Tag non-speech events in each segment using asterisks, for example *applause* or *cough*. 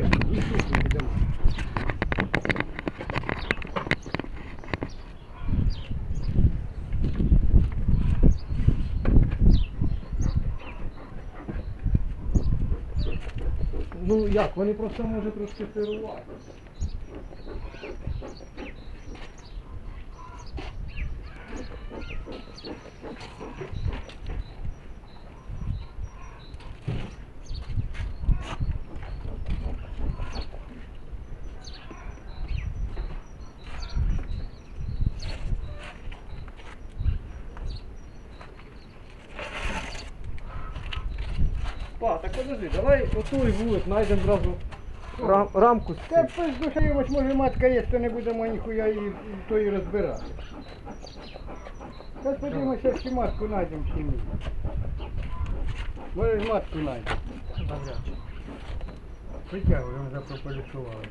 Давай, і йдемо. Ну як, вони просто може трошки сирувати. Па, так подожди, давай отой вулик знайдемо зразу рам, рамку з Та цим. пиздушаємось, може матка є, то не будемо ніхуя і то і розбирати. Зараз подивимося, чи матку знайдемо чи ні. Може ж матку знайдемо. Притягуємо, запрополісували.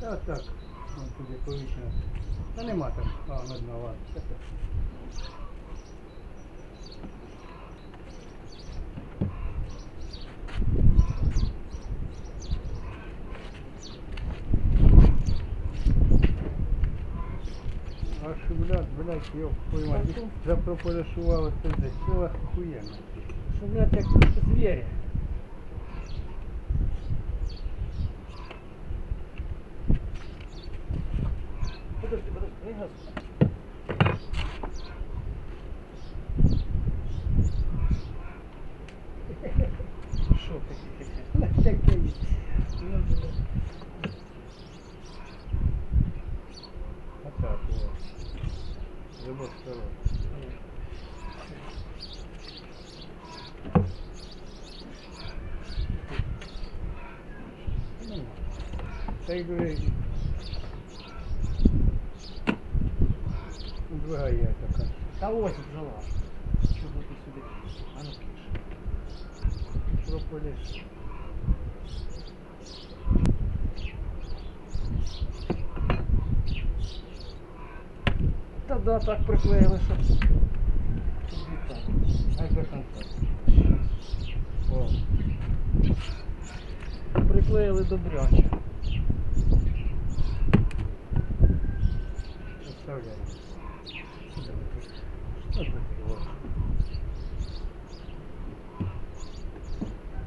Так, так. Вон туди повічно. Та нема там. А, одна ладно. Так. А що, блядь, блядь, йоп, твою мать, запрополісували це здесь. Це вас охуєнно. Що, блядь, як звірі. Подожди, подожди, не газуй. Що таке? Таке. Отак, вот. З обох сторон. Ну, Та й дуже двигає така. Та ось бджола. Чого ти сюди? А ну киш. Прополіс. Та да, так приклеїли, що. щоб літати. До. О, Приклеїли добряче. Його?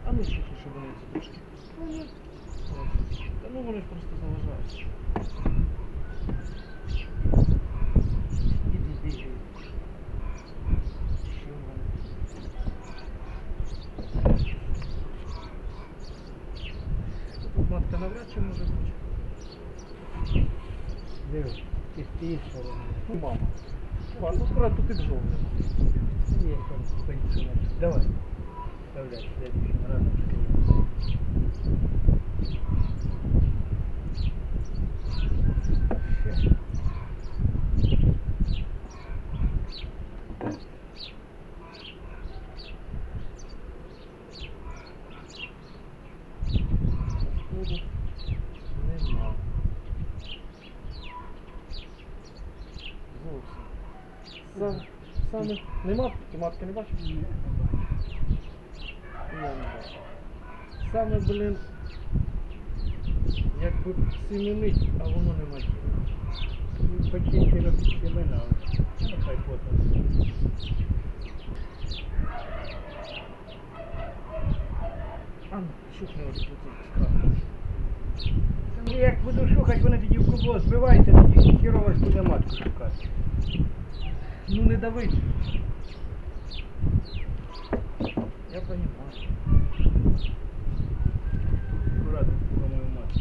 А ну що, щоб вони ці трошки. Та ну вони ж просто заважають. Іди, іди, іди. Що вони? Тут матка навряд чи може бути. Дивись, ти з тієї сторони. Ну, мама. А, ну аккурат тут і бджол. Є там поїхали. Давай. Вставляй, следующий разом. Походу нема. Зовсім. Сам, саме нема, ти матки не бачиш? Ні. Я не бачу. Саме, блін, якби сіменить, а воно не має. Починки робити семена. Нехай потім. А, ну, шухне ось тут. Ну, Як буду шукати, вони тоді в кубло збиваються, тоді ж буде матку шукати. Ну не давить. Я понимаю. Аккуратно, по-моєму, матку.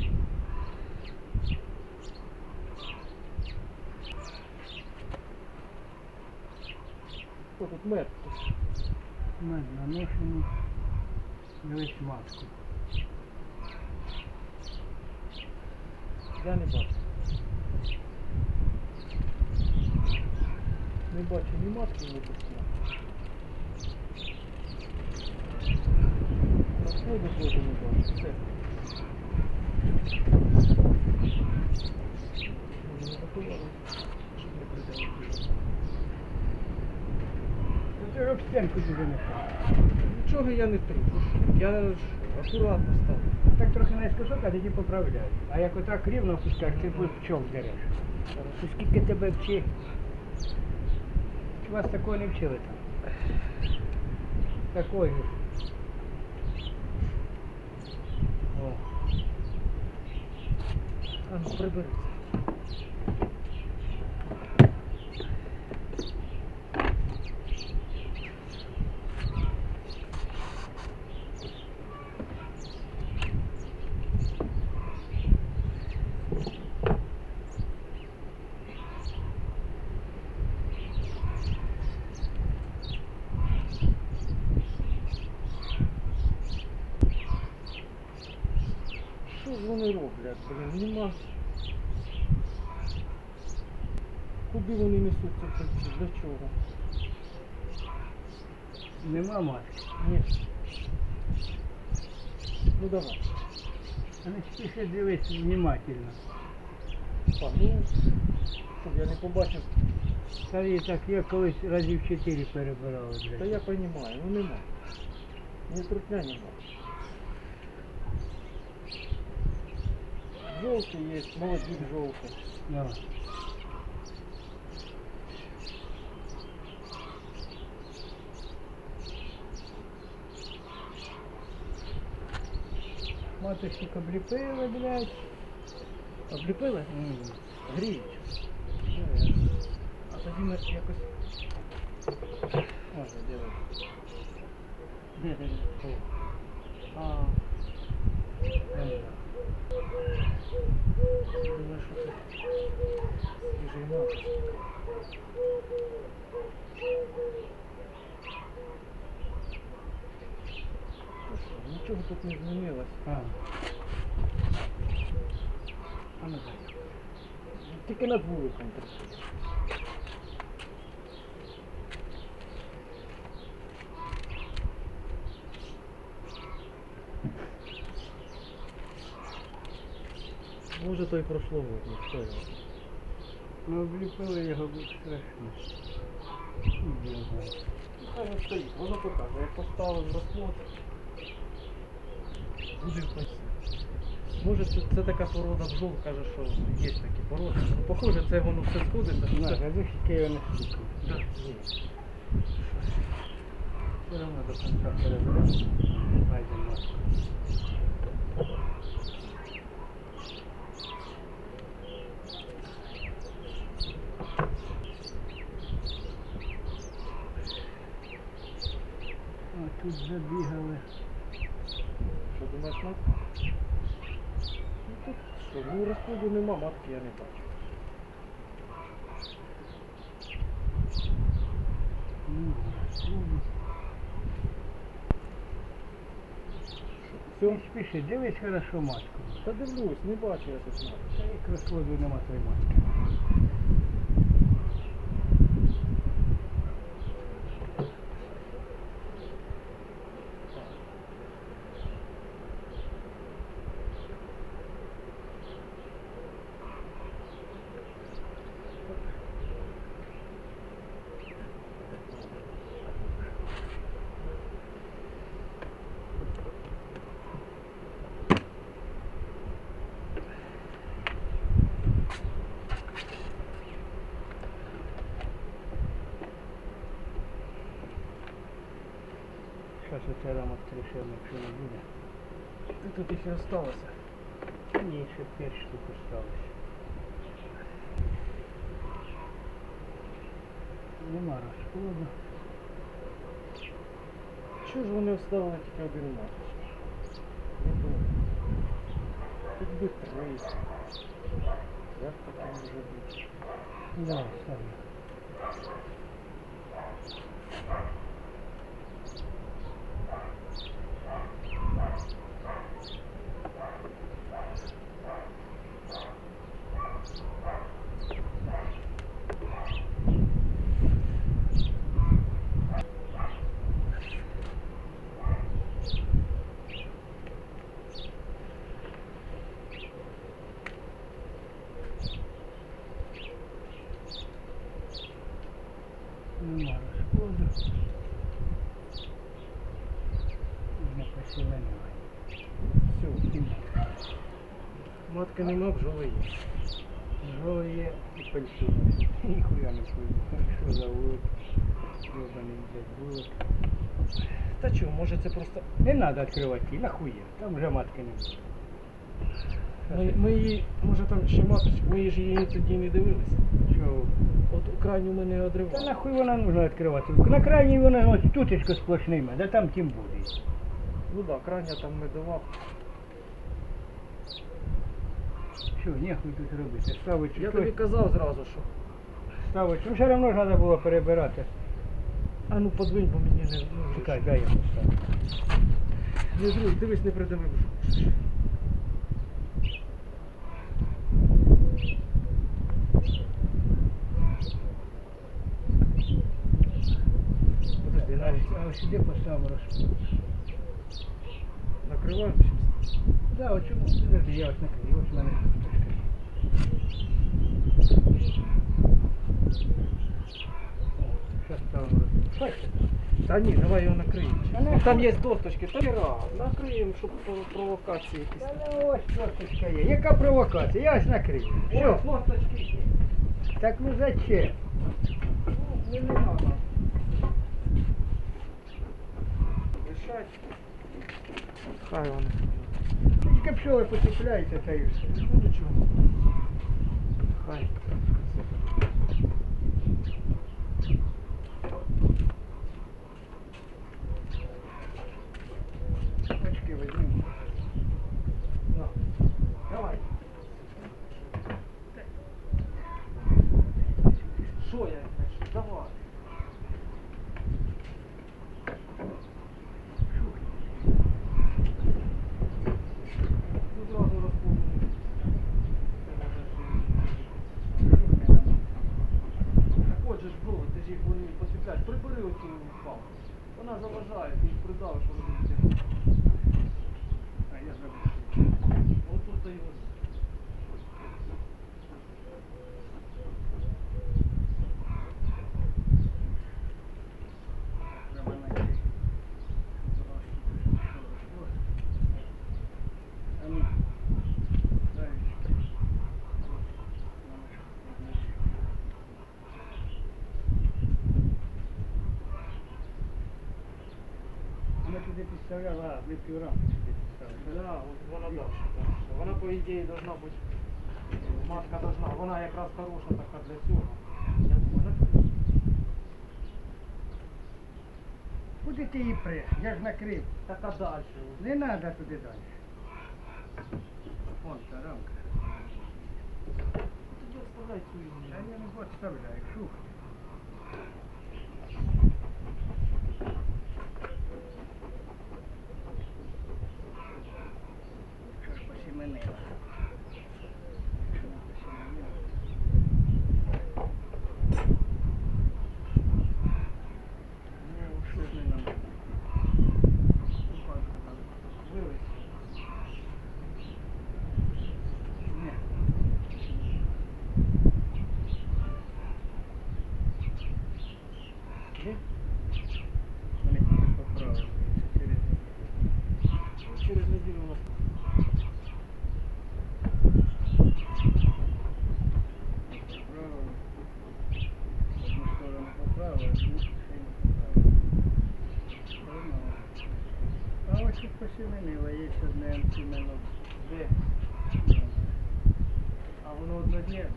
Що тут мед? Мед наношений. Дивись матку. Я не бачу. Не бачу ні матки, ні письма. Розходу теж не бачу. Все. Може, не рахували, щоб не Ти стінку дуже не нічого я не тру. Я ж акуратно ставлю. Так трохи наискосок, а тоді поправляють. А як отак рівно опускаєш, ти будь пчол дереш. То скільки тебе вчи? Чи вас такого не вчили там? Такої. О. А ну приберися. це пальці? Для чого? Нема маски. Ні. Ну давай. А не спіши дивись внимательно. А, ну, щоб я не побачив. Та і так я колись разів чотири перебирав. Та блядь. я розумію, ну нема. Ні трутня нема. Жовтий є, молодик жовтий. Да. Маточник обліпили, блядь. Обліпили? М. Гріють. А тоді ми якось. Можна делать. Де, де, де? О. А, Е, думаю, що це свіжий мак. Нічого тут не змінилось. А. А ну дай. Тільки над вуликом працює. Може то й пройшло видно, хто його. Ну обліпили його буде страшно. Іди, блядь. Хай він стоїть, воно покаже. Як поставив розплод, буде впасти. Може це, це така порода бджол, каже, що є такі породи. Ну, похоже, це воно все сходиться. що це-. Да, ні. Все одно до кінця переберемо. Знайдемо тут забігали. Що думаєш, матка? Ну тут що, ну розходу нема, матки я не бачу. Все? Спіши, дивись хорошо матку. Та дивлюсь, не бачу я тут матку. Та як розходу нема твоєї матки. Зараз оце рамок трішемо, якщо не буде. Ти тут їх і осталося. Ні, ще 5 штук осталось. Нема розплоду. Чого ж вони оставили тільки один маточник? Не думаю. Тут би три. Як таке може бути? Да, саме. Матки нема, бджоли є. Жове є і пальцює. *laughs* Ніхуя не пойму. Що за вулик? Йобаний блядь, вулик. Та чого, може це просто. Не треба відкривати, ті, нахуя. Там вже матки не буде. Ми, ми її, може там ще маточка, ми ж її тоді не дивилися. Що? От крайню ми не Та одривали. нахуй вона нужно відкривати? На крайній вона ось тутечко сплошними, да там тим буде. Ну так, да, крайня там медова. Що, нехуй тут робити. Ставить Я щось, тобі казав зразу, що. ставить. Ну все одно ж треба було перебирати. А ну подвинь, бо мені не. Ну, Чекай, дай я поставлю. Не зру, дивись, не придавив. Подожди, навіть А ось сюди поставимо розпустку. накриваємо. Да, от чому? Подожди, я ось накрию. Ось в мене. Зараз ставимо розпустку. Та ні, давай його накриємо. Ну, там є досточки, та хіра. Накриємо, щоб про- провокації якісь. Та ну ось досточка є. Яка провокація? Я ось накрию. Ось, досточки є. Так ну зачем? Ну, не надо. Лишать. Хай вони. Тільки пчоли потепляються, та і все. Ну нічого. Хай. Очки візьмемо. На. Давай. Що я хочу? Давай. Ну, зразу розповім. Так от же ж було, ти ж їх вони посвітляють. Прибери оцю палку. Вона заважає, ти їх придавиш, вони будуть. А я забув. Отут його. Треба знайти. А ну, дай. А Ми туди а, ми піврамки туди підставили. Да, от вона далі. Вона, по ідеї, должна бути. Матка должна, вона якраз хороша така для цього. Куди ти її преш? Я ж накрив. така далі. Не треба туди далі. Вон та рамка. Тоді вставляй цю Та я не підставляю, шух. Що ж посіменила? Що не посіменила? Ну, що ж не нам? Вились. Ні. Є? Вони тільки поправили. Це через Через неділю у нас. поправили. Одну сторону поправили, а другу ще не поправили. Нормально. А ось тут посіменила, сімено. Де? А воно однодневне.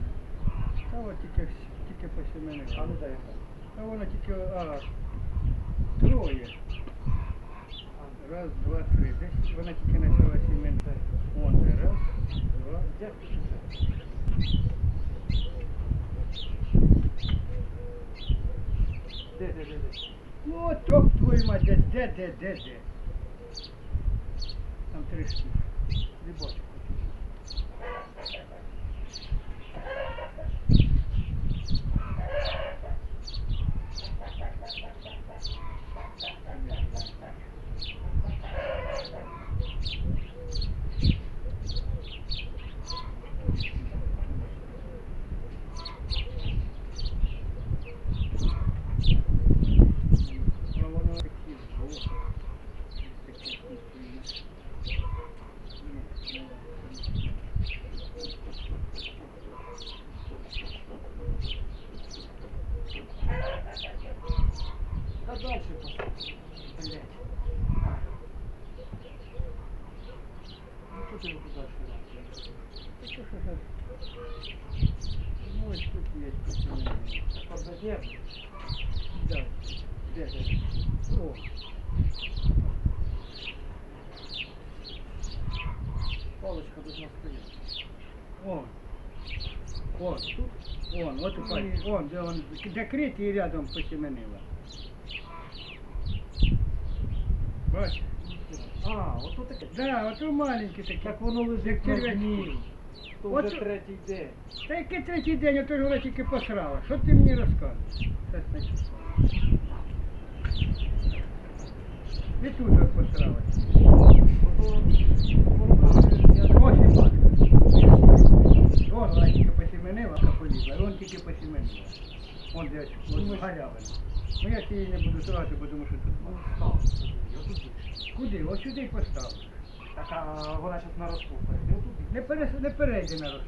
Та от тільки, тільки посіменила. А ну дай я. А воно тільки, а, троє. Раз, два, три. Десь вона тільки почала сімена. Вон раз, два. Ти? Де, де, де, де? Ну, от твою мать, де, де, де, де. Там три штуки. Не бачу. А воно такі жовті. Такі вкусні. Та дальше пошел. Блять. Ну что ты его туда сюда? Та що ж це? Ну, ось тут є посеменила. Позади. Да. Де це? О. Палочка должна стоять. Вон. Вон, тут. Вон, вот у пальці. Вон, де он закритий і рядом посеменила. Бачиш? А, вот тут таке. Да, от у маленький такий. Так воно лежить на черв'як. дні. То От вже третій день. Та який третій день, а то ж вона тільки посрала. Що ти мені розказуєш? Щас. І тут от посрала. Ото воно я Ось і матка. Вон вона тільки посіменила, а полізла. Вон тільки посіменила. Вон де ось галявина. Ну я її не буду трогати, бо що тут. Ну, тут більше. Куди? Ось сюди й поставлю. Так, а вона зараз на перейде. Отут. Не, перес... не перейде на розпод.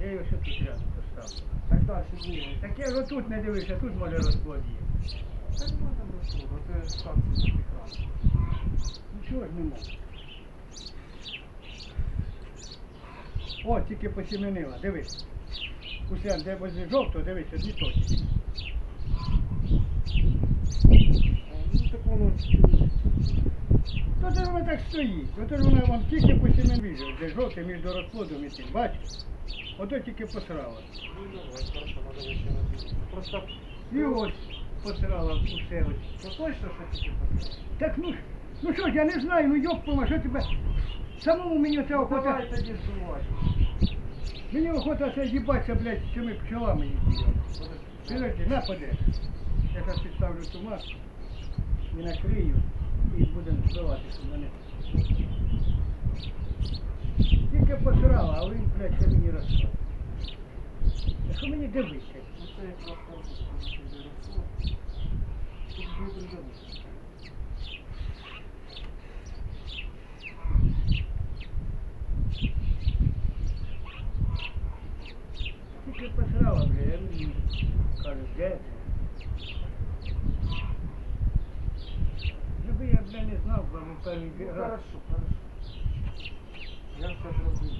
Я його ще тут рядом поставлю. Так далі буде. Так я ж отут не дивився, тут може розплод є. Так нема там розпух. Оце станція на екран. Нічого ж нема. О, тільки посіменила, дивись. Уся, де возле жовтого, дивись, одні точки. Ну так воно так стоїть? Ото ж вона вон тільки посіменила, де жовтий між розплодом і тим, бачиш? Ото тільки посрала. Ну. Просто І ось посрала усе ось. точно, що тільки посилати? Так ну, ж- ну що ж, я не знаю, ну йоппала, що тебе... Самому мені оця Ну охота... давай тоді здувай. Мені охота це їбаться, блядь, з цими пчелами. Підожди, на поде. Я зараз підставлю ту маску і накрию і будемо збивати, щоб мене. Тільки посрала, а він, блядь, ще мені розказує. А що мені дивитися? Ну це якраз там, що ти росло. Тут буде дивитися. Тільки посрала, блядь, я мені кажу, де ти? Якби я, блядь, не знав, бо ми перший Ну раз. хорошо, хорошо. Я сейчас разберу.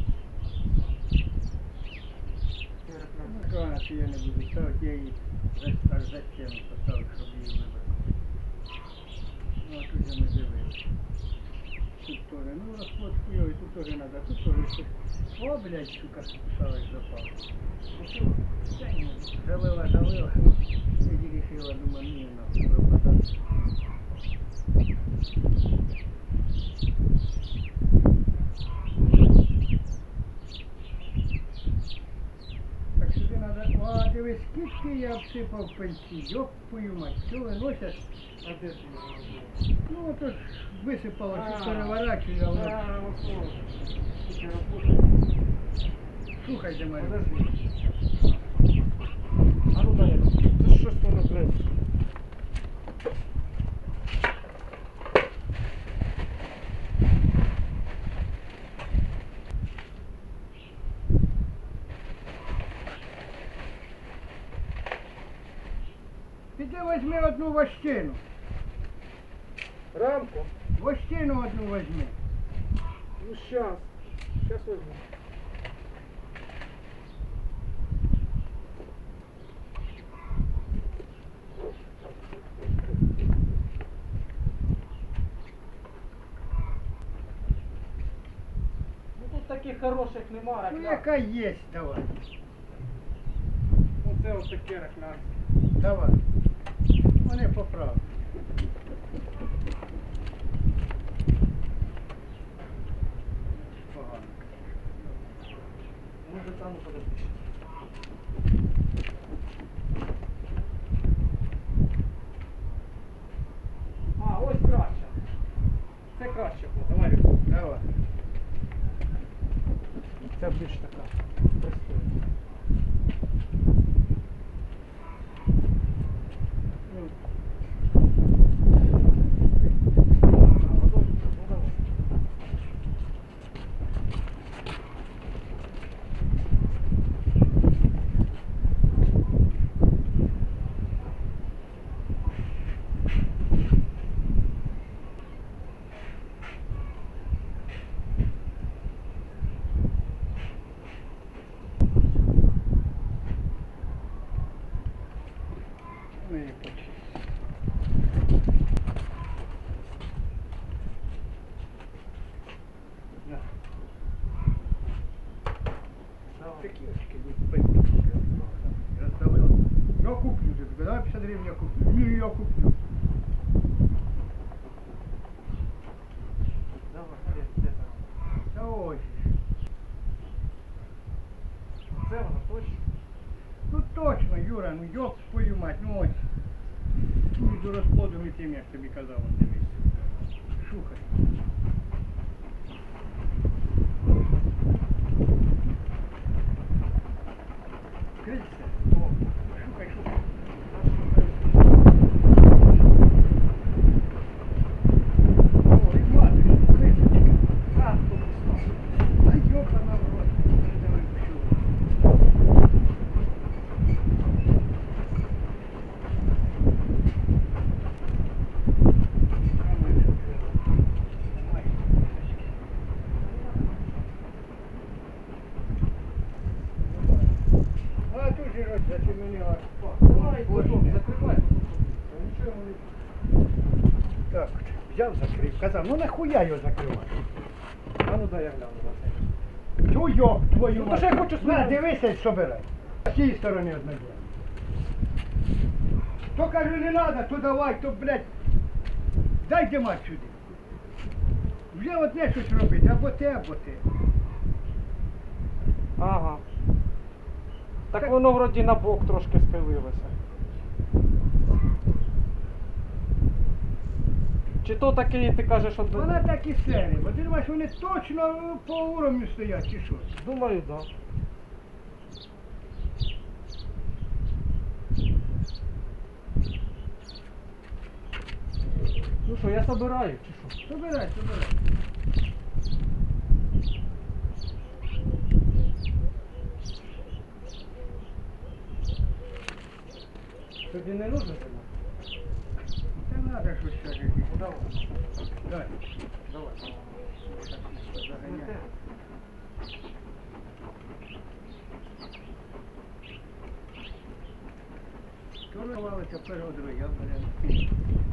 Ну, Конечно, я не буду ставити, я її за- аж за стіну поставлю, щоб її вибрати. Ну, а тут же ми дивилися. Тут теж, ну, розход хуйовий, тут теж треба, тут теж щось. О, блядь, сука, шалик запав. Та ні, Залила, залила, і рішила, думаю, ні, нахуй, пропадати. Так сюди треба, о, скільки я обсипав пальці, йоп твою мать, що виносять? А де ти його? Ну, ото ж висипало, А. що переворачую, але А, вот вот. Тільки робота. слухай до мене. Подожди. А ну дай. Ти ж то не Піди одну вощину, Рамку? вощину одну возьми. Ну сейчас. Сейчас возьму. Ну тут таких хороших немає. Ну, як яка є, давай, Ну це ось таке рекламне. давай. Вони поправ. Точно, Юра, ну йоп твою мать, ну ось. Між розплодом і тим, як тобі казав, дивись. Шухай. Так, взяв, закрив. Казав, ну нахуя його закривати? А ну дай я гляну на це. Ту йоб твою Ну, то ж я хочу На, дивися, що бере. З цієї сторони одна діло. То каже, не треба, то давай, то, блядь, дай димать сюди. Вже от не щось робити, або те, або те. Ага. Так воно вроді на бок трошки схилилося. Чи то такий, ти кажеш, от... Вона так і бо ти думаєш, вони точно по уровню стоять, чи що? Думаю, да. Ну що, я собираю, чи що? Собирай, собирай. Тобі не нужно зима? Та треба щось каже. Ну давай. Загоняй. Давай. Щас заганяй. Торгувалися першого я беру.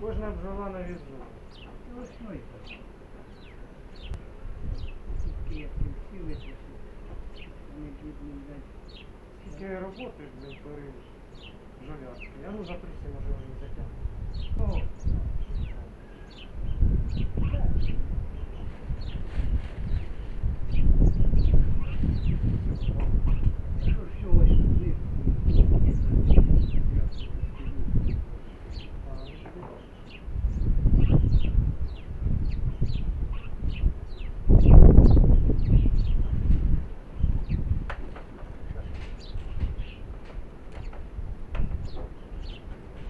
Кожна бджола на візу. Ось ну так. Тільки як. Вони бідні, блядь. Скільки роботи, блін, творив бджолярки. Я ну заприся, може вони затягнуть. О, що ж ось туди? А, ну, тобі бачиш.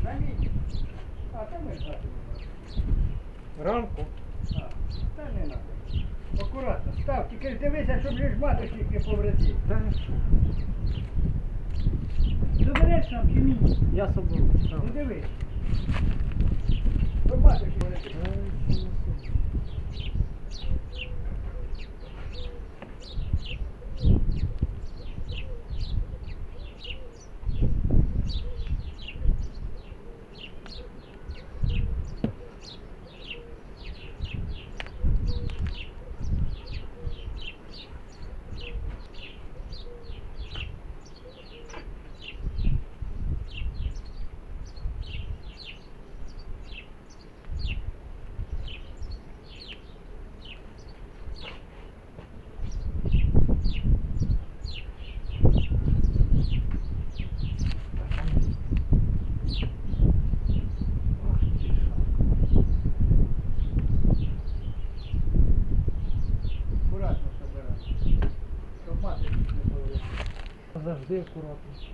Заміть. А, та ми знати не Рамку. А, та не надо. Акуратно, став, тільки ж ж маточник не повредив. Та не що? Забереш нам чи мені? Я соберу. Ну дивись. Щоб маточник не Ай, повредив. що несу. Ах, ти що. Акуратно собирай. Щоб маточник не повредив. Завжди акуратно.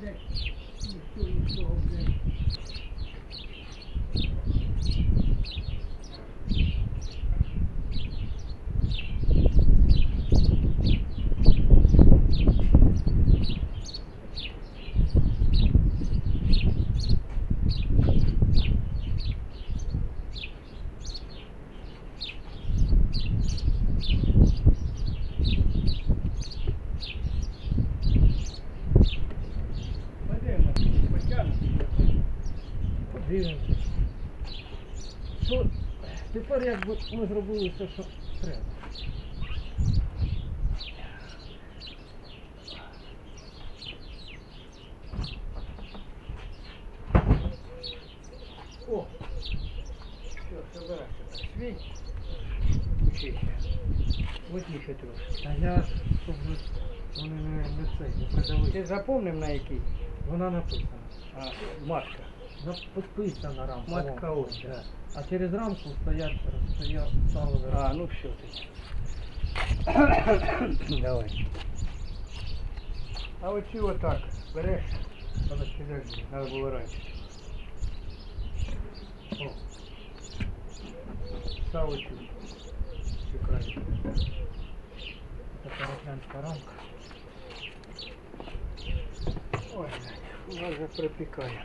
Блядь, ніхто нічого, блядь. Подивимося, потягнути. Подивимося. Що тепер якби ми зробили все, що треба. О! Все, собирайся. Свій. Учися. Витніше трошки. Та я, щоб вони не, не це, не продали. Ти запомнив на який? Вона написана. А, матка. На- Підписана рамка. Матка вон. ось, да. А через рамку стоять, стоять ставили. А, ну все тоді. *coughs* Давай. А оці отак береш, подожди, подожди, треба було раніше. О. Став оцю. Цю крайню. Це парафянська рамка. Ой, блядь, вона вже припікає.